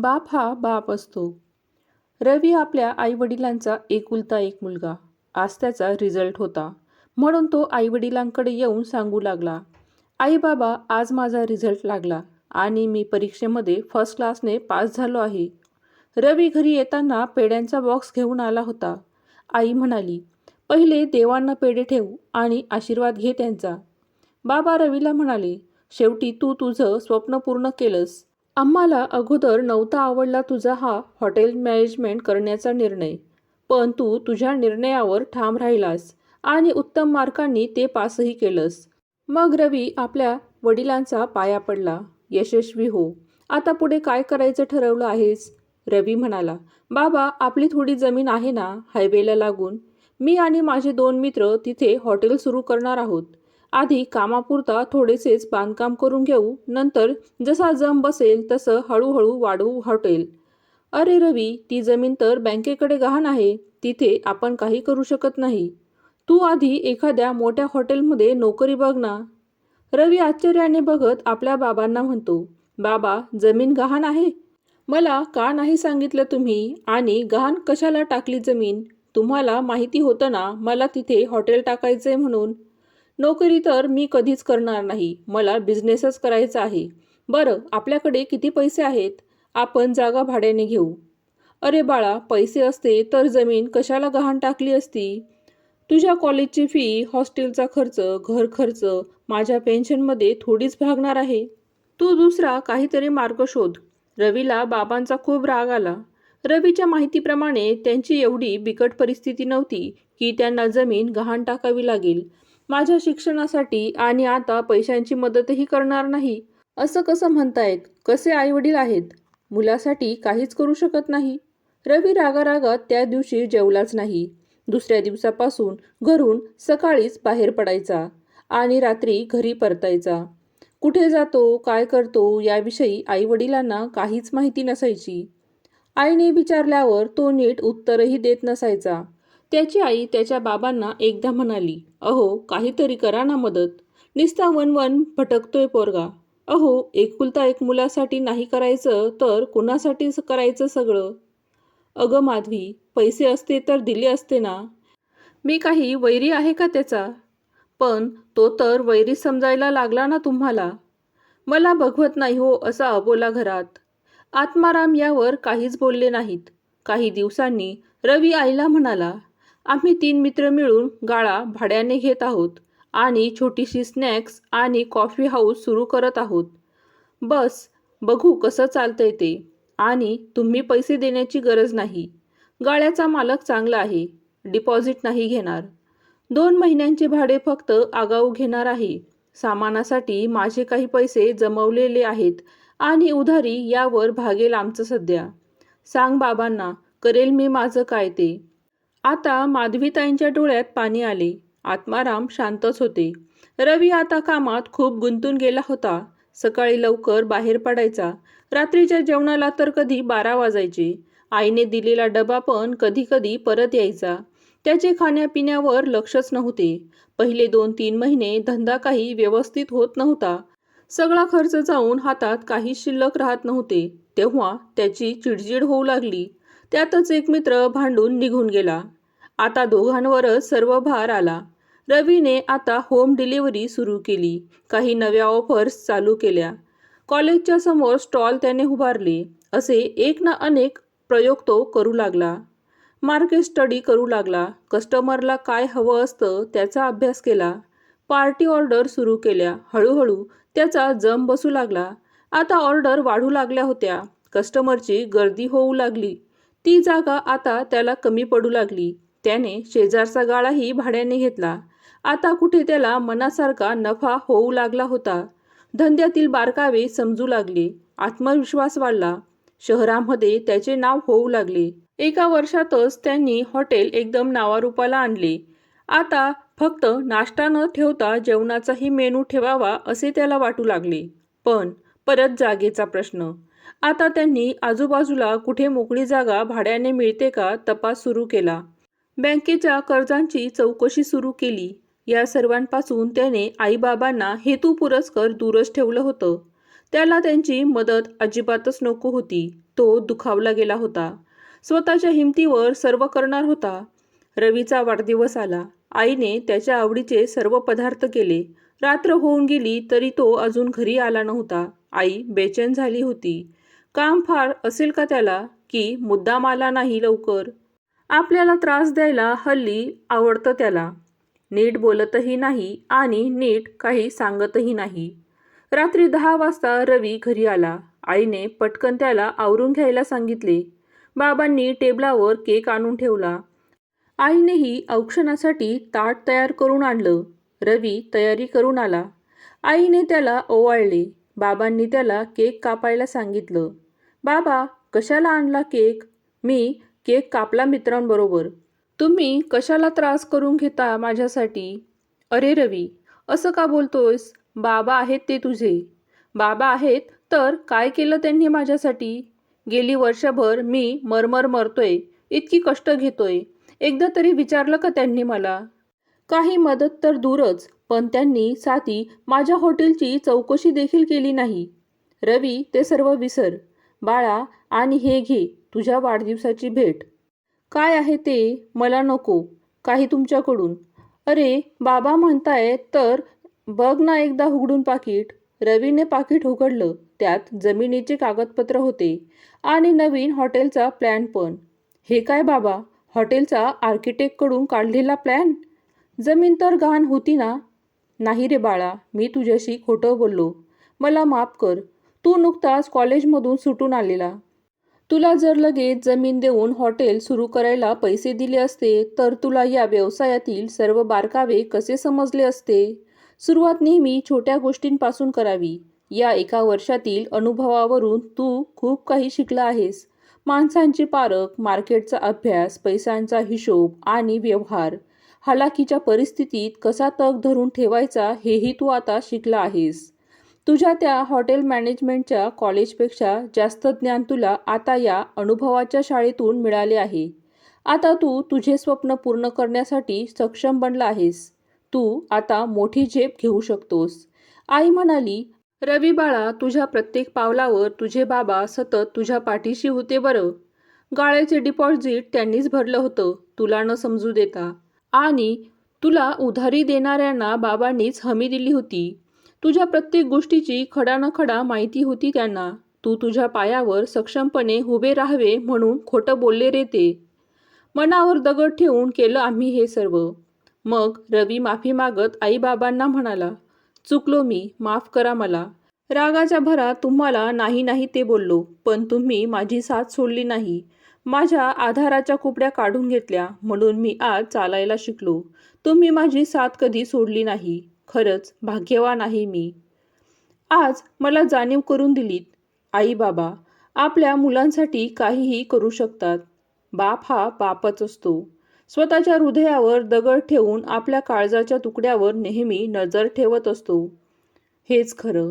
बाप हा बाप असतो. रवी आपल्या आईवडिलांचा एकुलता एक मुलगा. आज त्याचा रिझल्ट होता. म्हणून तो आईवडिलांकडे येऊन सांगू लागला आई बाबा आज माझा रिझल्ट लागला आणि मी परीक्षेमध्ये फर्स्ट क्लासने पास झालो आहे. रवी घरी येताना पेड्यांचा बॉक्स घेऊन आला होता. आई म्हणाली पहिले देवांना पेढे ठेव आणि आशीर्वाद घे त्यांचा. बाबा रवीला म्हणाले शेवटी तू तुझं स्वप्न पूर्ण केलंस. आम्हाला अगोदर नव्हता आवडला तुझा हा हॉटेल मॅनेजमेंट करण्याचा निर्णय. पण तू तुझ्या निर्णयावर ठाम राहिलास आणि उत्तम मार्कांनी ते पासही केलंस. मग रवी आपल्या वडिलांचा पाया पडला. यशस्वी हो. आता पुढे काय करायचं ठरवलं आहेस? रवी म्हणाला. बाबा आपली थोडी जमीन आहे ना हायवेला लागून. मी आणि माझे दोन मित्र तिथे हॉटेल सुरू करणार आहोत. आधी कामापुरता थोडेसेच बांधकाम करून घेऊ नंतर जसा जम बसेल तसं हळूहळू वाढवू हॉटेल. अरे रवी ती जमीन तर बँकेकडे गहाण आहे तिथे आपण काही करू शकत नाही. तू आधी एखाद्या मोठ्या हॉटेलमध्ये नोकरी बघ ना. रवी आश्चर्याने बघत आपल्या बाबांना म्हणतो बाबा जमीन गहाण आहे? मला का नाही सांगितलं तुम्ही? आणि गहाण कशाला टाकली जमीन? तुम्हाला माहिती होतं ना मला तिथे हॉटेल टाकायचंय म्हणून. नोकरी तर मी कधीच करणार नाही. मला बिझनेसच करायचा आहे. बरं आपल्याकडे किती पैसे आहेत? आपण जागा भाड्याने घेऊ. अरे बाळा पैसे असते तर जमीन कशाला गहाण टाकली असती? तुझ्या कॉलेजची फी हॉस्टेलचा खर्च घर खर्च माझ्या पेन्शनमध्ये थोडीच भागणार आहे. तू दुसरा काहीतरी मार्ग शोध. रवीला बाबांचा खूप राग आला. रवीच्या माहितीप्रमाणे त्यांची एवढी बिकट परिस्थिती नव्हती की त्यांना जमीन गहाण टाकावी लागेल. माझ्या शिक्षणासाठी आणि आता पैशांची मदतही करणार नाही. असं कसं म्हणतायत? कसे आईवडील आहेत? मुलासाठी काहीच करू शकत नाही. रवी रागारागात त्या दिवशी जेवलाच नाही. दुसऱ्या दिवसापासून घरून सकाळीच बाहेर पडायचा आणि रात्री घरी परतायचा. कुठे जातो काय करतो याविषयी आईवडिलांना काहीच माहिती नसायची. आईने विचारल्यावर तो नीट उत्तरही देत नसायचा. त्याची आई त्याच्या बाबांना एकदा म्हणाली अहो काहीतरी करा ना मदत. निस्ता वन वन भटकतोय पोरगा. अहो एकुलता एक मुलासाठी नाही करायचं तर कुणासाठी करायचं सगळं? अगं माधवी पैसे असते तर दिले असते ना. मी काही वैरी आहे का त्याचा? पण तो तर वैरी समजायला लागला ना तुम्हाला. मला भगवत नाही हो असा अबोला घरात. आत्माराम यावर काहीच बोलले नाहीत. काही दिवसांनी रवी आईला म्हणाला आम्ही तीन मित्र मिळून गाळा भाड्याने घेत आहोत आणि छोटीशी स्नॅक्स आणि कॉफी हाऊस सुरू करत आहोत. बस बघू कसं चालतंय ते. आणि तुम्ही पैसे देण्याची गरज नाही. गाळ्याचा मालक चांगला आहे. डिपॉझिट नाही घेणार. दोन महिन्यांचे भाडे फक्त आगाऊ घेणार आहे. सामानासाठी माझे काही पैसे जमवलेले आहेत आणि उधारी यावर भागेल आमचं सध्या. सांग बाबांना करेल मी माझं काय ते? आता माधवीताईंच्या डोळ्यात पाणी आले. आत्माराम शांतच होते. रवी आता कामात खूप गुंतून गेला होता. सकाळी लवकर बाहेर पडायचा. रात्रीच्या जेवणाला तर कधी बारा वाजायचे. आईने दिलेला डबा पण कधी कधी परत यायचा. त्याचे खाण्यापिण्यावर लक्षच नव्हते. पहिले दोन तीन महिने धंदा काही व्यवस्थित होत नव्हता. सगळा खर्च जाऊन हातात काही शिल्लक राहत नव्हते. तेव्हा त्याची चिडचिड होऊ लागली. त्यातच एक मित्र भांडून निघून गेला. आता दोघांवरच सर्व भार आला. रवीने आता होम डिलिव्हरी सुरू केली. काही नव्या ऑफर्स चालू केल्या. कॉलेजच्या समोर स्टॉल त्याने उभारले. असे एक ना अनेक प्रयोग तो करू लागला. मार्केट स्टडी करू लागला. कस्टमरला काय हवं असतं त्याचा अभ्यास केला. पार्टी ऑर्डर सुरू केल्या. हळूहळू त्याचा जम बसू लागला. आता ऑर्डर वाढू लागल्या होत्या. कस्टमरची गर्दी होऊ लागली. ती जागा आता त्याला कमी पडू लागली. त्याने शेजारचा गाळाही भाड्याने घेतला. आता कुठे त्याला मनासारखा नफा होऊ लागला होता. धंद्यातील बारकावे समजू लागले. आत्मविश्वास वाढला. शहरामध्ये त्याचे नाव होऊ लागले. एका वर्षातच त्यांनी हॉटेल एकदम नावारूपाला आणले. आता फक्त नाश्ता न ठेवता जेवणाचाही मेनू ठेवावा असे त्याला वाटू लागले. पण परत जागेचा प्रश्न. आता त्यांनी आजूबाजूला कुठे मोकळी जागा भाड्याने मिळते का तपास सुरू केला. बँकेच्या कर्जांची चौकशी सुरू केली. या सर्वांपासून त्याने आईबाबांना हेतू पुरस्कर दूरच ठेवलं होतं. त्याला त्यांची मदत अजिबातच नको होती. तो दुखावला गेला होता. स्वतःच्या हिमतीवर सर्व करणार होता. रवीचा वाढदिवस आला. आईने त्याच्या आवडीचे सर्व पदार्थ केले. रात्र होऊन गेली तरी तो अजून घरी आला नव्हता. आई बेचैन झाली होती. काम फार असेल का त्याला की मुद्दाम आला नाही लवकर? आपल्याला त्रास द्यायला हल्ली आवडतं त्याला. नीट बोलतही नाही आणि नीट काही सांगतही नाही. रात्री दहा वाजता रवी घरी आला. आईने पटकन त्याला आवरून घ्यायला सांगितले. बाबांनी टेबलावर केक आणून ठेवला. आईनेही औक्षणासाठी ताट तयार करून आणलं. रवी तयारी करून आला. आईने त्याला ओवाळले. बाबांनी त्याला केक कापायला सांगितलं. बाबा कशाला आणला केक? मी केक कापला मित्रांबरोबर. तुम्ही कशाला त्रास करून घेता माझ्यासाठी? अरे रवी असं का बोलतोयस? बाबा आहेत ते तुझे. बाबा आहेत तर काय केलं त्यांनी माझ्यासाठी? गेली वर्षभर मी मरमर मरतोय इतकी कष्ट घेतोय. एकदा तरी विचारलं का त्यांनी मला? काही मदत तर दूरच पण त्यांनी साथी माझ्या हॉटेलची चौकशी देखील केली नाही. रवी ते सर्व विसर. बाळा आणि हे घे तुझ्या वाढदिवसाची भेट. काय आहे ते मला नको काही तुमच्याकडून. अरे बाबा म्हणताय तर बघ ना एकदा उघडून पाकिट. रवीने पाकिट उघडलं त्यात जमिनीचे कागदपत्र होते आणि नवीन हॉटेलचा प्लॅन पण. हे काय बाबा हॉटेलचा आर्किटेक्टकडून काढलेला प्लॅन? जमीन तर घाण होती ना नाही रे बाळा मी तुझ्याशी खोटं बोललो. मला माफ कर. तू नुकताच कॉलेजमधून सुटून आलेला. तुला जर लगेच जमीन देऊन हॉटेल सुरू करायला पैसे दिले असते तर तुला या व्यवसायातील सर्व बारकावे कसे समजले असते? सुरुवात नेहमी छोट्या गोष्टींपासून करावी. या एका वर्षातील अनुभवावरून तू खूप काही शिकला आहेस. माणसांची पारख मार्केटचा अभ्यास पैशांचा हिशोब आणि व्यवहार हालाकीच्या परिस्थितीत कसा तग धरून ठेवायचा हेही तू आता शिकला आहेस. तुझ्या त्या हॉटेल मॅनेजमेंटच्या कॉलेजपेक्षा जास्त ज्ञान तुला आता या अनुभवाच्या शाळेतून मिळाले आहे. आता तू तुझे स्वप्न पूर्ण करण्यासाठी सक्षम बनला आहेस. तू आता मोठी झेप घेऊ शकतोस. आई म्हणाली रवी बाळा तुझ्या प्रत्येक पावलावर तुझे बाबा सतत तुझ्या पाठीशी होते बरं. गाळ्याचे डिपॉझिट त्यांनीच भरलं होतं. तुला न समजू देता. आणि तुला उधारी देणाऱ्यांना बाबांनीच हमी दिली होती. तुझ्या प्रत्येक गोष्टीची खडा माहिती होती त्यांना. तू तुझ्या पायावर सक्षमपणे उभे राहावे म्हणून खोटं बोलले रे ते. मनावर दगड ठेवून केलं आम्ही हे सर्व. मग रवी माफी मागत आईबाबांना म्हणाला चुकलो मी माफ करा मला. रागाच्या भरात तुम्हाला नाही नाही ते बोललो पण तुम्ही माझी साथ सोडली नाही. माझ्या आधाराच्या कुपड्या काढून घेतल्या म्हणून मी आज चालायला शिकलो. तुम्ही माझी साथ कधी सोडली नाही. खरंच भाग्यवान आहे मी. आज मला जाणीव करून दिलीत. आई बाबा आपल्या मुलांसाठी काहीही करू शकतात. बाप हा बापच असतो. स्वतःच्या हृदयावर दगड ठेवून आपल्या काळजाच्या तुकड्यावर नेहमी नजर ठेवत असतो. हेच खरं.